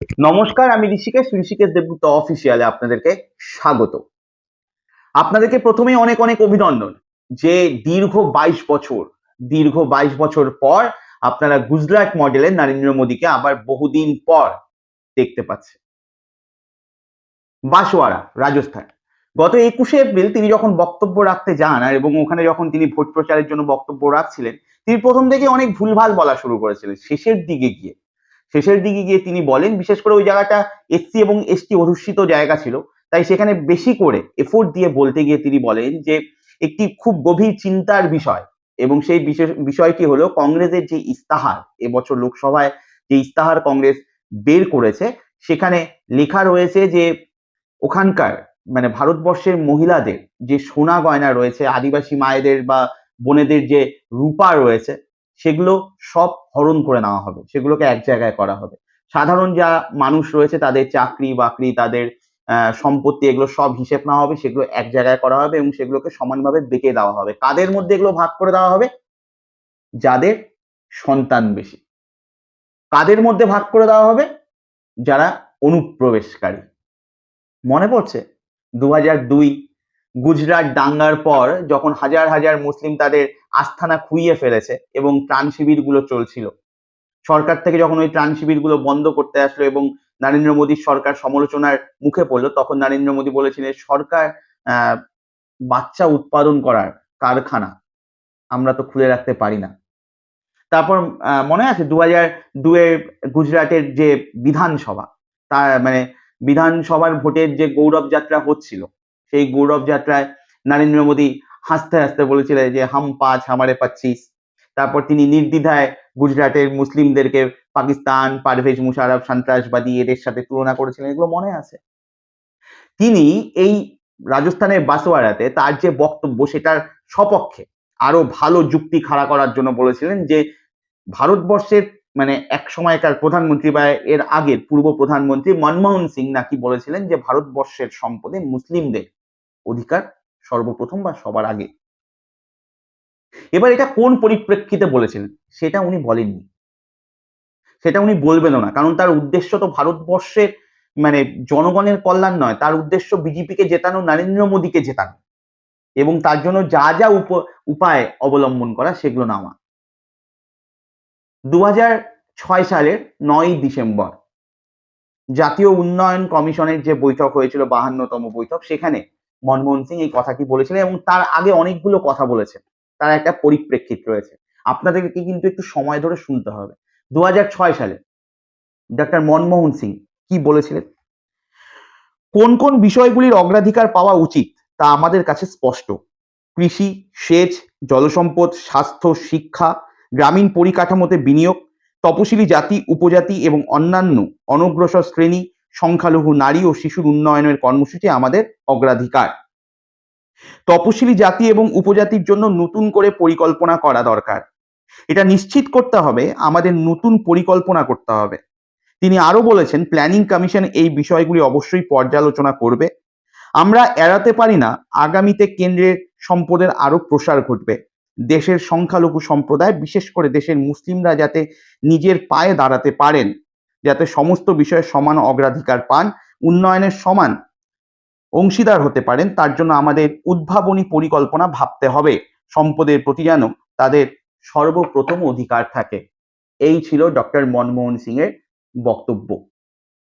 নমস্কার, আমি ঋষিকেশ ঋষিকেশ দেবগুপ্ত অফিসিয়ালে আপনাদেরকে স্বাগত। আপনাদেরকে প্রথমেই অনেক অনেক অভিনন্দন যে দীর্ঘ বাইশ বছর, দীর্ঘ বাইশ বছর পর আপনারা গুজরাট মডেলের নরেন্দ্র মোদীকে আবার বহুদিন পর দেখতে পাচ্ছে বাঁশওয়ারা রাজস্থান। গত একুশে এপ্রিল তিনি যখন বক্তব্য রাখতে যান, আর এবং ওখানে যখন তিনি ভোট প্রচারের জন্য বক্তব্য রাখছিলেন, তিনি প্রথম থেকে অনেক ভুলভাল বলা শুরু করেছিলেন। শেষের দিকে গিয়ে শেষের দিকে গিয়ে তিনি বলেন, বিশেষ করে ওই জায়গাটা এসসি এবং এসটি অধ্যুষিত জায়গা ছিল, তাই সেখানে বেশি করে এফোর্ট দিয়ে বলতে গিয়ে তিনি বলেন যে, একটি খুব গভীর চিন্তার বিষয় এবং সেই বিশেষ বিষয়টি হলো কংগ্রেসের যে ইস্তাহার, এবছর লোকসভায় যে ইস্তাহার কংগ্রেস বের করেছে, সেখানে লেখা রয়েছে যে, ওখানকার মানে ভারতবর্ষের মহিলাদের যে সোনা গয়না রয়েছে, আদিবাসী মায়েদের বা বোনেদের যে রূপা রয়েছে সেগুলো সব হরণ করে নেওয়া হবে। সেগুলোকে এক জায়গায় করা হবে। সাধারণ যা মানুষ রয়েছে, তাদের চাকরি বাকরি, তাদের সম্পত্তি, এগুলো সব হিসেব নেওয়া হবে। সেগুলো এক জায়গায় করা হবে এবং সেগুলোকে সমানভাবে বেঁকে দেওয়া হবে। কাদের মধ্যে এগুলো ভাগ করে দেওয়া হবে? যাদের সন্তান বেশি। কাদের মধ্যে ভাগ করে দেওয়া হবে? যারা অনুপ্রবেশকারী। মনে পড়ছে? দু হাজার দুই গুজরাট দাঙ্গার পর যখন হাজার হাজার মুসলিম তাদের আস্থানা খুইয়ে ফেলেছে এবং ত্রাণ শিবিরগুলো চলছিল। সরকার থেকে যখন ওই ত্রাণ শিবিরগুলো বন্ধ করতে আসলো এবং নরেন্দ্র মোদীর সরকার সমালোচনার মুখে পড়ল, তখন নরেন্দ্র মোদী বলেছিলেন, সরকার বাচ্চা উৎপাদন করার কারখানা আমরা তো খুলে রাখতে পারি না। তারপর মনে আছে দু হাজার দুয়ের গুজরাটের যে বিধানসভা তার মানে বিধানসভার ভোটের যে গৌরব যাত্রা হচ্ছিল সেই গৌরব যাত্রায় নরেন্দ্র মোদী হাসতে হাসতে বলেছিলেন যে, হাম পাঁচ, হামারে পাচ্ছিস তারপর তিনি নির্দ্বিধায় গুজরাটের মুসলিমদেরকে পাকিস্তান, পারভেজ মুশারফ, সন্ত্রাসবাদী এদের সাথে তুলনা করেছিলেন, এগুলো মনে আছে। তিনি এই রাজস্থানের বাসোয়ারাতে তার যে বক্তব্য, সেটার সপক্ষে আরও ভালো যুক্তি খাড়া করার জন্য বলেছিলেন যে, ভারতবর্ষের মানে এক সময়কার প্রধানমন্ত্রী বা এর আগের পূর্ব প্রধানমন্ত্রী মনমোহন সিং নাকি বলেছিলেন যে, ভারতবর্ষের সম্পদে মুসলিমদের অধিকার সর্বপ্রথম বা সবার আগে। এবার এটা কোন পরিপ্রেক্ষিতে বলেছেন, সেটা উনি বলেননি। সেটা উনি বলবেনও না, কারণ তার উদ্দেশ্য তো ভারতবর্ষের মানে জনগণের কল্যাণ নয়, তার উদ্দেশ্য বিজেপিকে জেতানো, নরেন্দ্র মোদীকে জেতানো। এবং তার জন্য যা যা উপ- উপায় অবলম্বন করা, সেগুলো নেওয়া দু ছয় সালের নয় ডিসেম্বর, জাতীয় উন্নয়ন কমিশনের যে বৈঠক হয়েছিল, বাহান্নতম বৈঠক, সেখানে মনমোহন সিং এই কথাটি বলেছিলেন এবং তার আগে অনেকগুলো কথা বলেছেন। তার একটা পরিপ্রেক্ষিত রয়েছে। আপনাদেরকে কিন্তু একটু সময় ধরে শুনতে হবে। দু সালে ডক্টর মনমোহন সিং কি বলেছিলেন? কোন কোন বিষয়গুলির অগ্রাধিকার পাওয়া উচিত তা আমাদের কাছে স্পষ্ট। কৃষি, সেচ, জলসম্পদ, স্বাস্থ্য, শিক্ষা, গ্রামীণ পরিকাঠামোতে বিনিয়োগ, তপশিলি জাতি, উপজাতি এবং অন্যান্য অনগ্রসর শ্রেণি সংখ্যালঘু নারী ও শিশুর উন্নয়নের কর্মসূচি আমাদের অগ্রাধিকার। তপশিলি জাতি এবং উপজাতির জন্য নতুন করে পরিকল্পনা করা দরকার। এটা নিশ্চিত করতে হবে, আমাদের নতুন পরিকল্পনা করতে হবে। তিনি আরও বলেছেন প্ল্যানিং কমিশন এই বিষয়গুলি অবশ্যই পর্যালোচনা করবে। আমরা এড়াতে পারি না, আগামীতে কেন্দ্রের সম্পদের আরও প্রসার ঘটবে। দেশের সংখ্যালঘু সম্প্রদায়, বিশেষ করে দেশের মুসলিমরা যাতে নিজের পায়ে দাঁড়াতে পারেন। যাতে সমস্ত বিষয়ে সমান অগ্রাধিকার পান, উন্নয়নের সমান অংশীদার হতে পারেন, তার জন্য আমাদের উদ্ভাবনী পরিকল্পনা ভাবতে হবে। সম্পদের প্রতি যেন তাদের সর্বপ্রথম অধিকার থাকে। এই ছিল ডক্টর মনমোহন সিং এর বক্তব্য।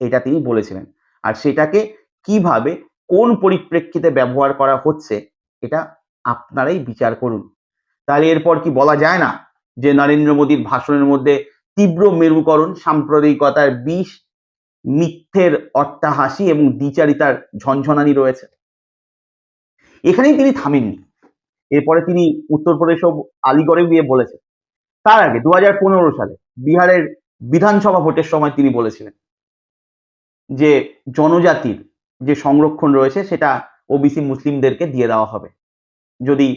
এটা তিনি বলেছিলেন। আর সেটাকে কীভাবে, কোন পরিপ্রেক্ষিতে ব্যবহার করা হচ্ছে, এটা আপনারাই বিচার করুন। তাহলে এরপর কি বলা যায় না যে নরেন্দ্র মোদীর ভাষণের মধ্যে তীব্র মেরুকরণ, সাম্প্রদায়িকতার বিষ, মিথ্যের অট্টাহাসি এবং দ্বিচারিতার ঝনঝনানি রয়েছে। এখানেই তিনি থামেননি। এরপরে তিনি উত্তরপ্রদেশ ও আলিগড়ে গিয়ে বলেছেন। তার আগে দু হাজার পনেরো সালে বিহারের বিধানসভা ভোটের সময় তিনি বলেছিলেন যে জনজাতির যে সংরক্ষণ রয়েছে সেটা ওবিসি মুসলিমদেরকে দিয়ে দেওয়া হবে, যদি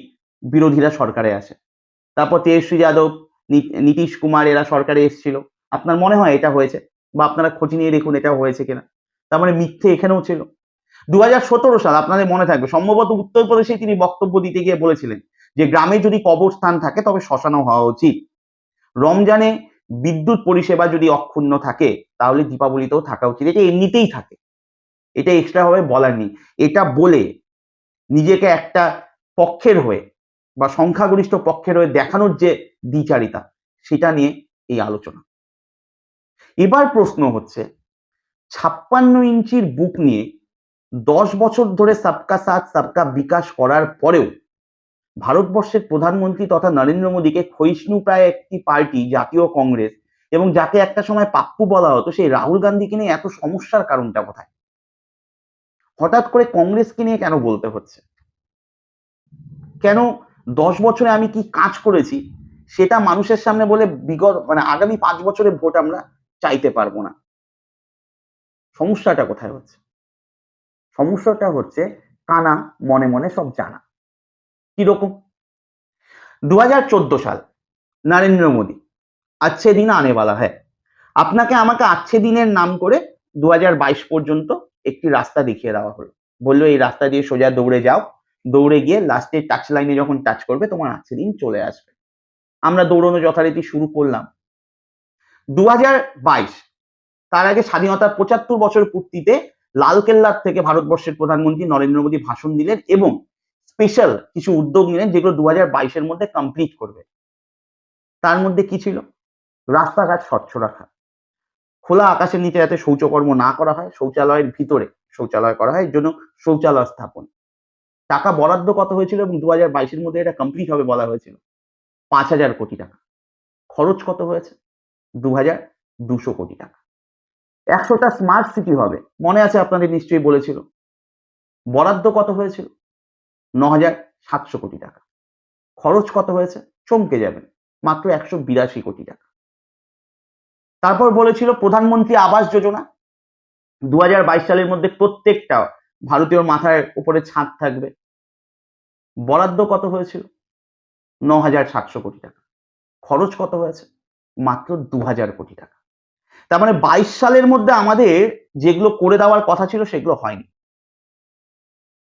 বিরোধীরা সরকারে আসে। তারপর তেজস্বী যাদব নীতিশ কুমার এরা সরকারে এসেছিল। আপনার মনে হয় এটা হয়েছে? বা আপনারা খোঁজ নিয়ে দেখুন এটা হয়েছে কিনা। তার মানে মিথ্যে এখানেও ছিল। দুহাজার সতেরো সাল আপনাদের মনে থাকবে, সম্ভবত উত্তরপ্রদেশে তিনি বক্তব্য দিতে গিয়ে বলেছিলেন যে গ্রামে যদি কবরস্থান থাকে তবে শ্মশানও হওয়া উচিত। রমজানে বিদ্যুৎ পরিষেবা যদি অক্ষুণ্ণ থাকে, তাহলে দীপাবলিতেও থাকা উচিত। এটা এমনিতেই থাকে। এটা এক্সট্রা ভাবে বলার নেই। এটা বলে নিজেকে একটা পক্ষের হয়ে বা সংখ্যাগরিষ্ঠ পক্ষের হয়ে দেখানোর যে দ্বিচারিতা, সেটা নিয়ে এই আলোচনা। এবার প্রশ্ন হচ্ছে, ছাপ্পান্ন ইঞ্চির বুক নিয়ে দশ বছর ধরে সাবকা সাথ, সাবকা বিকাশ করার পরেও ভারতবর্ষের প্রধানমন্ত্রী তথা নরেন্দ্র মোদীকে ক্ষয়িষ্ণু প্রায় একটি পার্টি, জাতীয় কংগ্রেস, এবং যাকে একটা সময় পাপ্পু বলা হতো, সেই রাহুল গান্ধীকে নিয়ে এত সমস্যার কারণটা কোথায়? হঠাৎ করে কংগ্রেসকে নিয়ে কেন বলতে হচ্ছে? কেন দশ বছরে আমি কি কাজ করেছি, সেটা মানুষের সামনে বলে বিগত মানে আগামী পাঁচ বছরের ভোট আমরা চাইতে পারব না। সমস্যাটা কোথায় হচ্ছে? সমস্যাটা হচ্ছে কানা মনে মনে সব জানা। কীরকম? দু হাজার চোদ্দ সাল, নরেন্দ্র মোদী আচ্ছে দিন আনে বালা হ্যাঁ আপনাকে আমাকে আচ্ছে দিনের নাম করে দু হাজার বাইশ পর্যন্ত একটি রাস্তা দেখিয়ে দেওয়া হলো। বলল, এই রাস্তা দিয়ে সোজা দৌড়ে যাও দৌড়ে গিয়ে লাস্টে টাচ লাইনে যখন টাচ করবে, তোমার দিন চলে আসবে। আমরা দৌড়ানো যথারীতি শুরু করলাম। দু হাজার বাইশ, তার আগে স্বাধীনতার পঁচাত্তর বছর পূর্তিতে লালকেল্লার থেকে ভারতবর্ষের প্রধানমন্ত্রী নরেন্দ্র মোদী ভাষণ দিলেন এবং স্পেশাল কিছু উদ্যোগ নিলেন যেগুলো দু হাজার মধ্যে কমপ্লিট করবে। তার মধ্যে কি ছিল? রাস্তাঘাট স্বচ্ছ রাখা। খোলা আকাশের নিচে যাতে শৌচকর্ম না করা হয়, শৌচালয়ের ভিতরে শৌচালয় করা হয়, এর জন্য শৌচালয় স্থাপন। টাকা বরাদ্দ কত হয়েছিল এবং দু হাজার বাইশের মধ্যে এটা কমপ্লিট হবে বলা হয়েছিল? পাঁচ হাজার কোটি টাকা। খরচ কত হয়েছে? দু হাজার দুশো কোটি টাকা। একশোটা স্মার্ট সিটি হবে। মনে আছে আপনাদের নিশ্চয়ই বলেছিল। বরাদ্দ কত হয়েছিল? ন হাজার সাতশো কোটি টাকা। খরচ কত হয়েছে? চমকে যাবেন মাত্র একশো বিরাশি কোটি টাকা। তারপর বলেছিল প্রধানমন্ত্রী আবাস যোজনা। দু হাজার বাইশ সালের মধ্যে প্রত্যেকটা ভারতীয় মাথায় উপরে ছাদ থাকবে। বরাদ্দ কত হয়েছিল? ন হাজার সাতশো কোটি টাকা। খরচ কত হয়েছে? মাত্র দু হাজার কোটি টাকা। তার মানে বাইশ সালের মধ্যে আমাদের যেগুলো করে দেওয়ার কথা ছিল সেগুলো হয়নি।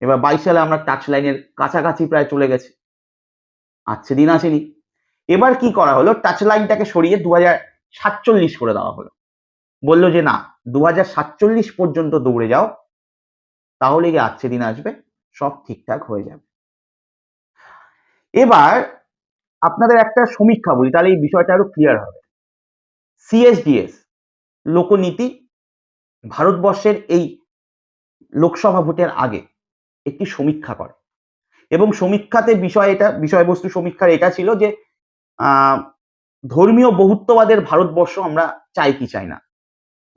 এবার বাইশ সালে আমরা টাচ লাইনের কাছাকাছি প্রায় চলে গেছি। আচ্ছে দিন আসেনি। এবার কি করা হলো? টাচ লাইনটাকে সরিয়ে দু সাতচল্লিশ করে দেওয়া হলো। বলল যে না দু সাতচল্লিশ পর্যন্ত দৌড়ে যাও। তাহলে গিয়ে আজকে দিন আসবে, সব ঠিকঠাক হয়ে যাবে। এবার আপনাদের একটা সমীক্ষা বলি, তাহলে এই বিষয়টা আরও ক্লিয়ার হবে। সিএসডিএস লোকনীতি, ভারতবর্ষের এই লোকসভা ভোটের আগে একটি সমীক্ষা করে। এবং সমীক্ষাতে বিষয় এটা, বিষয়বস্তু সমীক্ষার এটা ছিল যে ধর্মীয় বহুত্ববাদের ভারতবর্ষ আমরা চাই কি চাই না।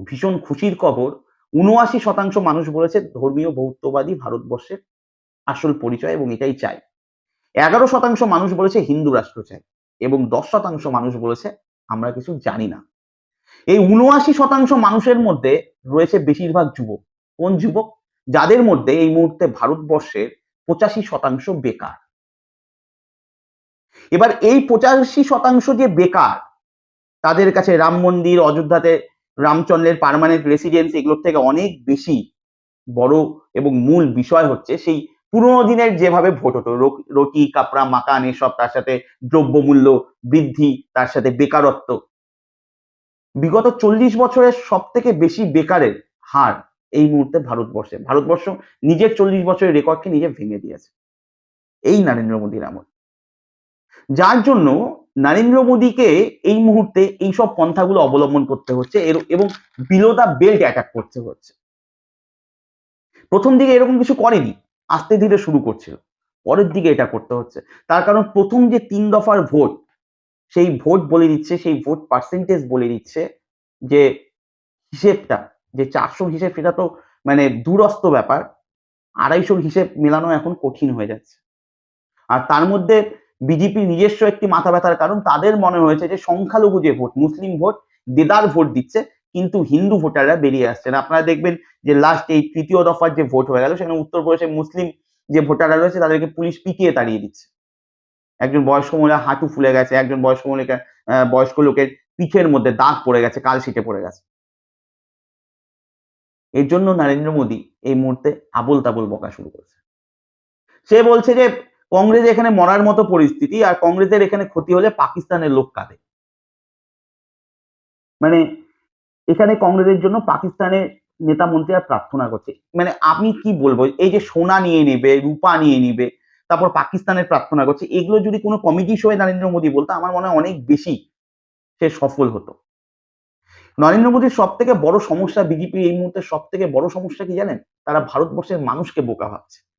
ভীষণ খুশির খবর উনআশি শতাংশ মানুষ বলেছে ধর্মীয় বহুত্ববাদী ভারতবর্ষের আসল পরিচয় এবং এটাই চাই। এগারো শতাংশ মানুষ বলেছে হিন্দু রাষ্ট্র চাই এবং দশ শতাংশ মানুষ বলেছে আমরা কিছু জানি না। এই উনআশি শতাংশ মানুষের মধ্যে রয়েছে বেশিরভাগ যুবক। কোন যুবক? যাদের মধ্যে এই মুহূর্তে ভারতবর্ষের পঁচাশি শতাংশ বেকার। এবার এই পঁচাশি শতাংশ যে বেকার, তাদের কাছে রাম মন্দির, অযোধ্যাতে রামচন্দ্রের পারমানেন্ট রেসিডেন্স এগুলোর থেকে অনেক বেশি বড় এবং মূল বিষয় হচ্ছে সেই পুরোনো দিনের যেভাবে ভোট হতো রুটি কাপড়া, মাকান এসব তার সাথে দ্রব্যমূল্য বৃদ্ধি, তার সাথে বেকারত্ব। বিগত চল্লিশ বছরের সব থেকে বেশি বেকারের হার এই মুহূর্তে ভারতবর্ষে। ভারতবর্ষ নিজের চল্লিশ বছরের রেকর্ডকে নিজে ভেঙে দিয়েছে। এই নরেন্দ্র মোদীর আমল। যার জন্য নরেন্দ্র মোদীকে এই মুহূর্তে এইসব পন্থাগুলো অবলম্বন করতে হচ্ছে এবং বিলো দা বেল্ট অ্যাটাক করতে হচ্ছে। প্রথম দিকে এরকম কিছু করেনি, আস্তে ধীরে শুরু করছিল, পরের দিকে এটা করতে হচ্ছে। তার কারণ প্রথম যে তিন দফার ভোট, সেই ভোট বলে দিচ্ছে, সেই ভোট পার্সেন্টেজ বলে দিচ্ছে যে হিসেবটা, যে চারশো হিসেব সেটা তো মানে দূরস্থ ব্যাপার, আড়াইশোর হিসেব মেলানো এখন কঠিন হয়ে যাচ্ছে। আর তার মধ্যে বিজেপি নিজস্ব একটি মাথা ব্যথার কারণ, তাদের মনে হয়েছে যে সংখ্যালঘু যে ভোট, মুসলিম ভোট, দেদার ভোট দিচ্ছে, কিন্তু হিন্দু ভোটাররা বেরিয়ে আসছে না। আপনারা দেখবেন যে লাস্ট এই তৃতীয় দফার যে ভোট হয়ে গেল, সেখানে উত্তরপ্রদেশে মুসলিম যে ভোটাররা রয়েছে, তাদেরকে পুলিশ পিটিয়ে তাড়িয়ে দিচ্ছে। একজন বয়স্ক মহিলা হাঁটু ফুলে গেছে, একজন বয়স্ক মহিলা বয়স্ক লোকের পিঠের মধ্যে দাগ পড়ে গেছে, কাল সিটে পড়ে গেছে। এর জন্য নরেন্দ্র মোদী এই মুহূর্তে আবল তাবল বকা শুরু করেছে। সে বলছে যে কংগ্রেস এখানে মরার মতো পরিস্থিতি আর কংগ্রেসের এখানে ক্ষতি হলে পাকিস্তানের লোক কাঁদে। মানে এখানে কংগ্রেসের জন্য পাকিস্তানের নেতা মন্ত্রীরা প্রার্থনা করছে। মানে আমি কি বলব? এই যে সোনা নিয়ে নেবে, রূপা নিয়ে নিবে, তারপর পাকিস্তানের প্রার্থনা করছে, এগুলো যদি কোনো কমিটি শোয়ে নরেন্দ্র মোদী বলতো, আমার মনে হয় অনেক বেশি সে সফল হতো। নরেন্দ্র মোদীর সব থেকে বড় সমস্যা বিজেপি এই মুহূর্তে সব থেকে বড় সমস্যা কি জানেন? তারা ভারতবর্ষের মানুষকে বোকা ভাবছে।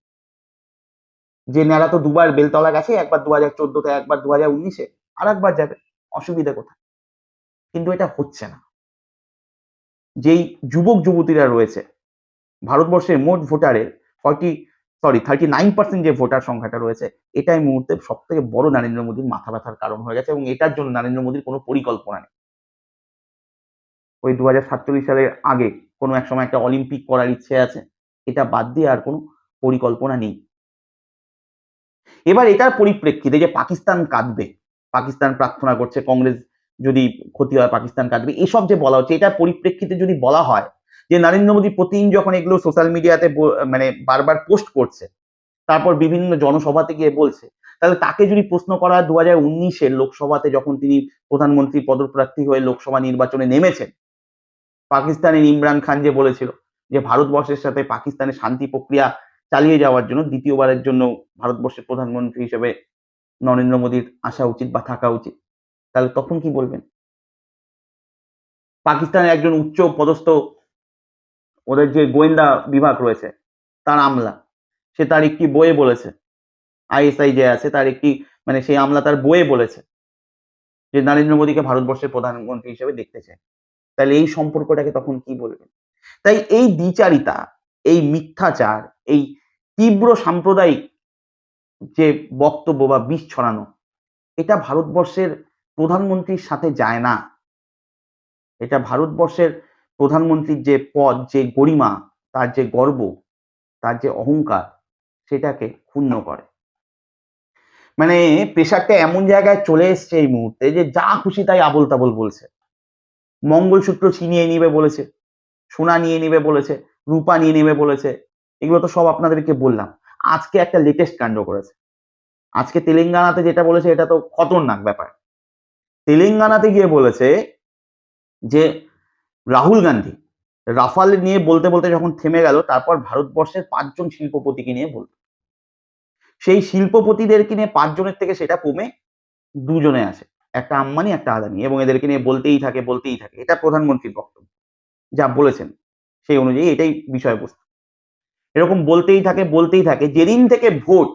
যে নেড়া তো দুবার বেলতলা গেছে, একবার দু হাজার চোদ্দতে, একবার দু হাজার উনিশে আর একবার যাবে, অসুবিধা কোথায়? কিন্তু এটা হচ্ছে না। যেই যুবক যুবতীরা রয়েছে, ভারতবর্ষের মোট ভোটারের forty sorry thirty nine percent যে ভোটার সংখ্যাটা রয়েছে, এটাই মুহূর্তে সব থেকে বড় নরেন্দ্র মোদীর মাথা ব্যথার কারণ হয়ে গেছে এবং এটার জন্য নরেন্দ্র মোদীর কোনো পরিকল্পনা নেই। ওই দু হাজার সাতচল্লিশ সালের আগে কোনো এক সময় একটা অলিম্পিক করার ইচ্ছে আছে, এটা বাদ দিয়ে আর কোনো পরিকল্পনা নেই। এবার এটার পরিপ্রেক্ষিতে যে পাকিস্তান কাঁদবে, পাকিস্তান প্রার্থনা করছে, কংগ্রেস যদি ক্ষতি হয়, পাকিস্তান কাঁদবে, এসব যে বলা হচ্ছে, এটার পরিপ্রেক্ষিতে যদি বলা হয় যে নরেন্দ্র মোদী প্রতিদিন যখন এগুলো সোশ্যাল মিডিয়াতে মানে বারবার পোস্ট করছে, তারপর বিভিন্ন জনসভাতে গিয়ে বলছে, তাহলে তাকে যদি প্রশ্ন করা হয় দু হাজার উনিশের লোকসভাতে যখন তিনি প্রধানমন্ত্রী পদপ্রার্থী হয়ে লোকসভা নির্বাচনে নেমেছেন, পাকিস্তানের ইমরান খান যে বলেছিল যে ভারতবর্ষের সাথে পাকিস্তানের শান্তি প্রক্রিয়া চালিয়ে যাওয়ার জন্য, দ্বিতীয়বারের জন্য ভারতবর্ষের প্রধানমন্ত্রী হিসেবে নরেন্দ্র মোদীর আসা উচিত বা থাকা উচিত। তাহলে তখন কি বলবেন? পাকিস্তানের একজন উচ্চ পদস্থ, ওদের যে গোয়েন্দা বিভাগ রয়েছে, তার আমলা। সে তার একটি বইয়ে বলেছে, আইএসআই যে আছে, তার একটি মানে সেই আমলা তার বইয়ে বলেছে যে নরেন্দ্র মোদীকে ভারতবর্ষের প্রধানমন্ত্রী হিসেবে দেখতে চায়। তাহলে এই সম্পর্কটাকে তখন কি বলবেন? তাই এই দ্বিচারিতা এই মিথ্যাচার, এই তীব্র সাম্প্রদায়িক যে বক্তব্য বা বিষ ছড়ানো, এটা ভারতবর্ষের প্রধানমন্ত্রীর সাথে যায় না। এটা ভারতবর্ষের প্রধানমন্ত্রীর যে পদ, যে গরিমা, তার যে গর্ব, তার যে অহংকার, সেটাকে ক্ষুণ্ণ করে। মানে প্রেশারটা এমন জায়গায় চলে এসছে এই মুহূর্তে যে যা খুশি তাই আবল তাবল বলছে। মঙ্গলসূত্র ছিনিয়ে নিবে বলেছে, সোনা নিয়ে নিবে বলেছে রূপা নিয়ে নেবে বলেছে। এগুলো তো সব আপনাদেরকে বললাম। আজকে একটা লেটেস্ট কাণ্ড করেছে। আজকে তেলেঙ্গানাতে যেটা বলেছে এটা তো খতরনাক ব্যাপার। তেলেঙ্গানাতে গিয়ে বলেছে যে, রাহুল গান্ধী রাফাল নিয়ে বলতে বলতে যখন থেমে গেল, তারপর ভারতবর্ষের পাঁচজন শিল্পপতিকে নিয়ে বলত সেই শিল্পপতিদেরকে নিয়ে পাঁচজনের থেকে সেটা কমে দুজনে আসে একটা আম্বানি, একটা আদানি। এবং এদেরকে নিয়ে বলতেই থাকে বলতেই থাকে। এটা প্রধানমন্ত্রীর বক্তব্য। যা বলেছেন। সেই অনুযায়ী এটাই বিষয়বস্তু। এরকম বলতেই থাকে বলতেই থাকে। যেদিন থেকে ভোট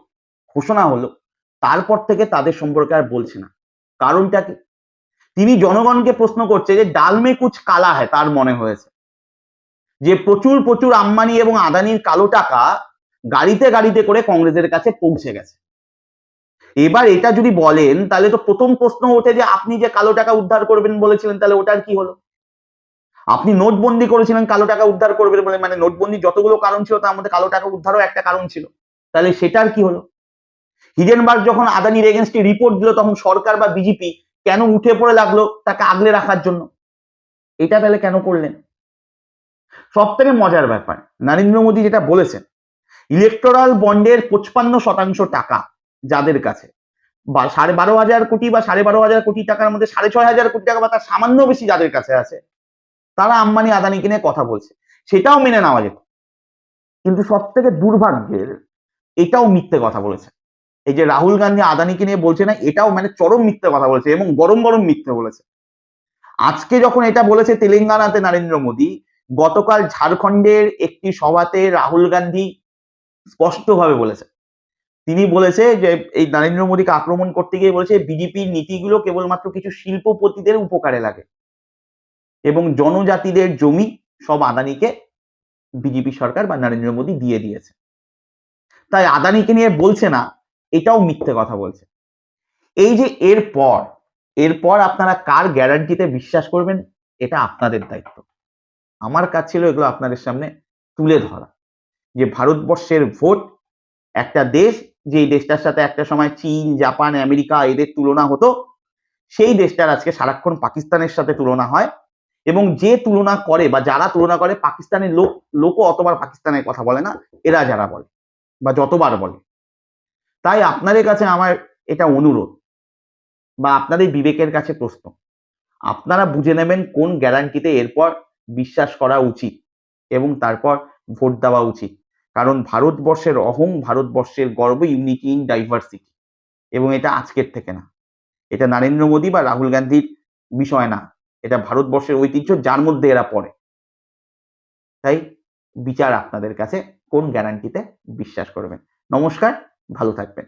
ঘোষণা হলো, তারপর থেকে তাদের সম্পর্কে আর বলছে না। কারণটা কি? তিনি জনগণকে প্রশ্ন করছে যে ডালমে কুচ কালা হয় তার মনে হয়েছে। যে প্রচুর প্রচুর আম্বানি এবং আদানির কালো টাকা গাড়িতে গাড়িতে করে কংগ্রেসের কাছে পৌঁছে গেছে। এবার এটা যদি বলেন, তাহলে তো প্রথম প্রশ্ন ওঠে যে, আপনি যে কালো টাকা উদ্ধার করবেন বলেছিলেন, তাহলে ওটার কি হলো? আপনি নোটবন্দি করেছিলেন, কালো টাকা উদ্ধার করবেন বলে মানে নোটবন্দি যতগুলো কারণ ছিল, তার মধ্যে কালো টাকা উদ্ধারও একটা কারণ ছিল। তাহলে সেটার কি হলো? হিডেনবার্গ যখন আদানির এগেনস্টে রিপোর্ট দিল, তখন সরকার বা বিজেপি কেন উঠে পড়ে লাগল তাকে আগলে রাখার জন্য? এটা তাহলে কেন করলেন? সব থেকে মজার ব্যাপার, নরেন্দ্র মোদী যেটা বলেছেন ইলেকটোরাল বন্ডের পঁচপান্ন শতাংশ টাকা যাদের কাছে, বা সাড়ে বারো হাজার কোটি বা সাড়ে বারো হাজার কোটি টাকার মধ্যে সাড়ে ছয় হাজার কোটি টাকা বা তার সামান্য বেশি যাদের কাছে আছে তারা আম্বানি আদানিকে নিয়ে কথা বলছে। সেটাও মেনে নেওয়া যেত। কিন্তু সব থেকে দুর্ভাগ্যের, এটাও মিথ্যে কথা বলেছে। এই যে রাহুল গান্ধী আদানিকে নিয়ে বলছে না, এটাও মানে চরম মিথ্যে কথা বলেছে এবং গরম গরম মিথ্যে বলেছে। আজকে যখন এটা বলেছে তেলেঙ্গানাতে নরেন্দ্র মোদী, গতকাল ঝাড়খণ্ডের একটি সভাতে রাহুল গান্ধী স্পষ্টভাবে বলেছে। তিনি বলেছে যে, এই নরেন্দ্র মোদীকে আক্রমণ করতে গিয়ে বলেছে, বিজেপির নীতিগুলো কেবলমাত্র কিছু শিল্পপতিদের উপকারে লাগে। এবং জনজাতিদের জমি সব আদানিকে বিজেপি সরকার বা নরেন্দ্র মোদী দিয়ে দিয়েছে। তাই আদানিকে নিয়ে বলছে না, এটাও মিথ্যে কথা বলছে। এই যে এরপর এরপর আপনারা কার গ্যারান্টিতে বিশ্বাস করবেন, এটা আপনাদের দায়িত্ব। আমার কাজ ছিল এগুলো আপনাদের সামনে তুলে ধরা। যে ভারতবর্ষের ভোট একটা দেশ, যেই দেশটার সাথে একটা সময় চীন, জাপান, আমেরিকা এদের তুলনা হতো, সেই দেশটার আজকে সারাক্ষণ পাকিস্তানের সাথে তুলনা হয়। এবং যে তুলনা করে বা যারা তুলনা করে পাকিস্তানের লোক, লোকও অতবার পাকিস্তানের কথা বলে না, এরা যারা বলে বা যতবার বলে। তাই আপনাদের কাছে আমার এটা অনুরোধ বা আপনাদের বিবেকের কাছে প্রশ্ন। আপনারা বুঝে নেবেন কোন গ্যারান্টিতে এরপর বিশ্বাস করা উচিত এবং তারপর ভোট দেওয়া উচিত। কারণ ভারতবর্ষের অহং ভারতবর্ষের গর্ব ইউনিটি ইন ডাইভার্সিটি এবং এটা আজকের থেকে না। এটা নরেন্দ্র মোদী বা রাহুল গান্ধীর বিষয় না। এটা ভারতবর্ষের ঐতিহ্য, যার মধ্যে এরা পড়ে। তাই বিচার আপনাদের কাছে কোন গ্যারান্টিতে বিশ্বাস করবেন। নমস্কার, ভালো থাকবেন।